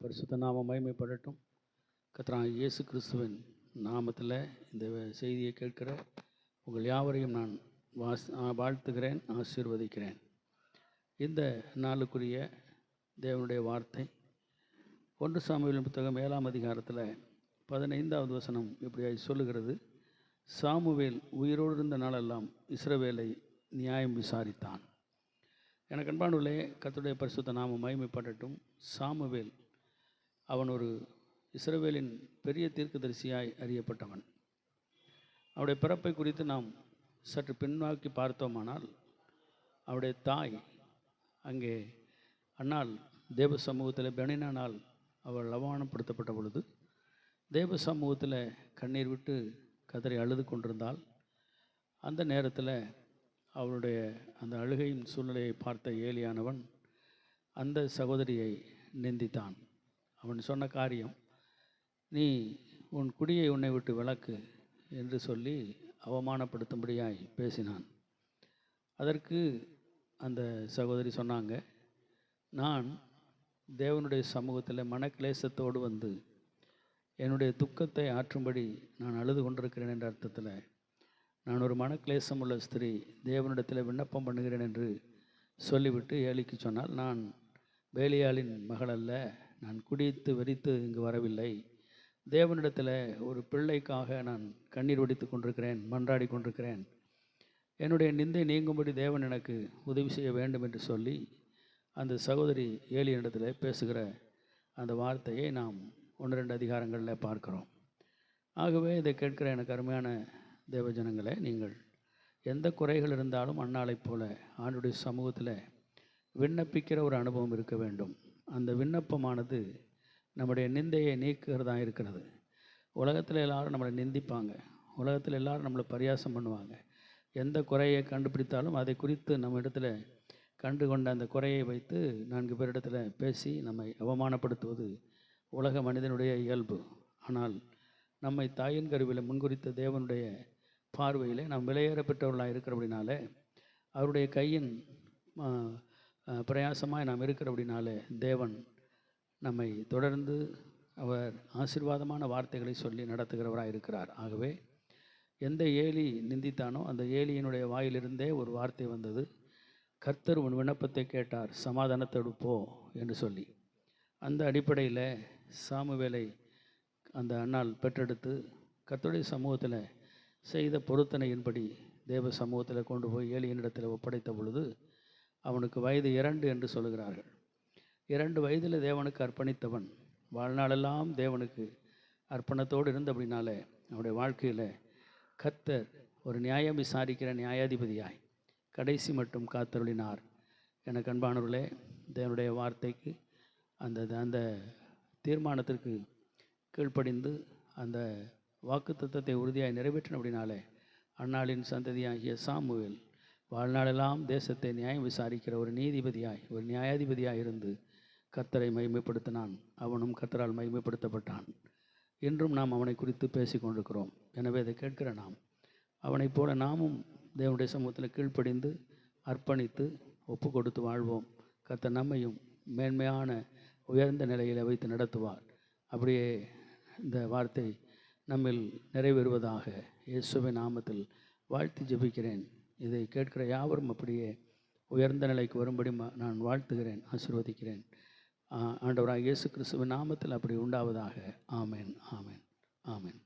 பரிசுத்த நாம மகிமைப்படட்டும். கர்த்தராகிய இயேசு கிறிஸ்துவின் நாமத்தில் இந்த செய்தியை கேட்கிற உங்கள் யாவரையும் நான் வாஸ் வாழ்த்துகிறேன் ஆசீர்வதிக்கிறேன். இந்த நாளுக்குரிய தேவனுடைய வார்த்தை ஒன்று சாமுவேலின் புத்தகம் ஏழாம் அதிகாரத்தில் பதினைந்தாவது வசனம் இப்படியாய் சொல்லுகிறது. சாமுவேல் உயிரோடு இருந்த நாளெல்லாம் இஸ்ரவேலை நியாயம் விசாரித்தான். எனக்கு அன்பானுள்ளே கத்துடைய பரிசுத்த நாம மகிமைப்படட்டும். சாமுவேல் அவன் ஒரு இஸ்ரவேலின் பெரிய தீர்க்கதரிசியாய் அறியப்பட்டவன். அவருடைய பிறப்பை குறித்து நாம் சற்று பின்னோக்கி பார்த்தோமானால் அவருடைய தாய் அங்கே அன்னால் தேவ சமூகத்தில் பெனினானால் அவள் அவமானப்படுத்தப்பட்ட பொழுது தேவ சமூகத்தில் கண்ணீர் விட்டு கதறி அழுது கொண்டிருந்தாள். அந்த நேரத்தில் அவளுடைய அந்த அழுகையின் சூழ்நிலையை பார்த்த ஏலியானவன் அந்த சகோதரியை நிந்தித்தான். அவன் சொன்ன காரியம் நீ உன் குடியை உன்னை விட்டு விளக்கு என்று சொல்லி அவமானப்படுத்தும்படியாய் பேசினான். அதற்கு அந்த சகோதரி சொன்னாங்க நான் தேவனுடைய சமூகத்தில் மனக்லேசத்தோடு வந்து என்னுடைய துக்கத்தை ஆற்றும்படி நான் அழுது கொண்டிருக்கிறேன் என்ற அர்த்தத்தில் நான் ஒரு மனக்லேசம் உள்ள ஸ்திரீ தேவனிடத்தில் விண்ணப்பம் பண்ணுகிறேன் என்று சொல்லிவிட்டு ஏலிக்கு சொன்னால் நான் வேலையாளின் மகள் அல்ல நான் குடித்து வெறித்து இங்கு வரவில்லை. தேவனிடத்தில் ஒரு பிள்ளைக்காக நான் கண்ணீர் வடித்து கொண்டிருக்கிறேன் மன்றாடி கொண்டிருக்கிறேன். என்னுடைய நிந்தை நீங்கும்படி தேவன் எனக்கு உதவி செய்ய வேண்டும் என்று சொல்லி அந்த சகோதரி ஏலியனிடத்தில் பேசுகிற அந்த வார்த்தையை நாம் ஒன்று ரெண்டு அதிகாரங்களில் பார்க்குறோம். ஆகவே இதை கேட்கிற எனக்கு அருமையான தேவஜனங்களை நீங்கள் எந்த குறைகள் இருந்தாலும் அன்னாளைப் போல ஆண்டுடைய சமூகத்தில் விண்ணப்பிக்கிற ஒரு அனுபவம் இருக்க வேண்டும். அந்த விண்ணப்பமானது நம்முடைய நிந்தையை நீக்குகிறதா இருக்கிறது. உலகத்தில் எல்லாரும் நம்மளை நிந்திப்பாங்க. உலகத்தில் எல்லாரும் நம்மளை பரியாசம் பண்ணுவாங்க. எந்த குறையை கண்டுபிடித்தாலும் அதை குறித்து நம்ம இடத்துல கண்டு கொண்ட அந்த குறையை வைத்து நான்கு பேரிடத்தில் பேசி நம்மை அவமானப்படுத்துவது உலக மனிதனுடைய இயல்பு. ஆனால் நம்மை தாயின் கருவியில் முன்குறித்த தேவனுடைய பார்வையிலே நாம் விலையேற பெற்றவர்களாக இருக்கிறபடினாலே அவருடைய கையின் பிரயாசமாக நாம் இருக்கிற அப்படின்னாலே தேவன் நம்மை தொடர்ந்து அவர் ஆசீர்வாதமான வார்த்தைகளை சொல்லி நடத்துகிறவராக இருக்கிறார். ஆகவே எந்த ஏலி நிந்தித்தானோ அந்த ஏலியினுடைய வாயிலிருந்தே ஒரு வார்த்தை வந்தது. கர்த்தர் உன் விண்ணப்பத்தை கேட்டார் சமாதானத்தோடு போ என்று சொல்லி. அந்த அடிப்படையில் சாமுவேலை அந்த அண்ணால் பெற்றெடுத்து கர்த்தருடைய சமூகத்தில் செய்த பொருத்தனையின்படி தேவ சமூகத்தில் கொண்டு போய் ஏலியனிடத்தில் ஒப்படைத்த பொழுது அவனுக்கு வயது இரண்டு என்று சொல்லுகிறார்கள். இரண்டு வயதில் தேவனுக்கு அர்ப்பணித்தவன். வாழ்நாளெல்லாம் தேவனுக்கு அர்ப்பணத்தோடு இருந்த அப்படின்னாலே அவனுடைய வாழ்க்கையில் கத்தர் ஒரு நியாயம் விசாரிக்கிற நியாயாதிபதியாய் கடைசி மட்டும் காத்தருளினார். எனக்கு அன்பானவர்களே தேவனுடைய வார்த்தைக்கு அந்த அந்த தீர்மானத்திற்கு கீழ்ப்படிந்து அந்த வாக்கு தத்துவத்தை உறுதியாக நிறைவேற்றின அப்படின்னாலே அன்னாளின் சந்ததியாகிய சாமுவேல் வாழ்நாளெல்லாம் தேசத்தை நியாயம் விசாரிக்கிற ஒரு நீதிபதியாய் ஒரு நியாயாதிபதியாய் இருந்து கத்தரை மகிமைப்படுத்தினான். அவனும் கத்தரால் மகிமைப்படுத்தப்பட்டான். இன்றும் நாம் அவனை குறித்து பேசி கொண்டிருக்கிறோம். எனவே இதை கேட்கிற நாம் அவனைப் போல நாமும் தேவனுடைய சமூகத்தில் கீழ்ப்படிந்து அர்ப்பணித்து ஒப்பு கொடுத்து வாழ்வோம். கத்த நம்மையும் மேன்மையான உயர்ந்த நிலையில் வைத்து நடத்துவார். அப்படியே இந்த வார்த்தை நம்மில் நிறைவேறுவதாக இயேசுவின் நாமத்தில் வாழ்த்து ஜெபிக்கிறேன். இதை கேட்கிற யாவரும் அப்படியே உயர்ந்த நிலைக்கு வரும்படி ம- நான் வாழ்த்துகிறேன் ஆசிர்வதிக்கிறேன். ஆண்டவராக இயேசு கிறிஸ்துவின் நாமத்தில் அப்படி உண்டாவதாக. ஆமேன் ஆமேன் ஆமேன்.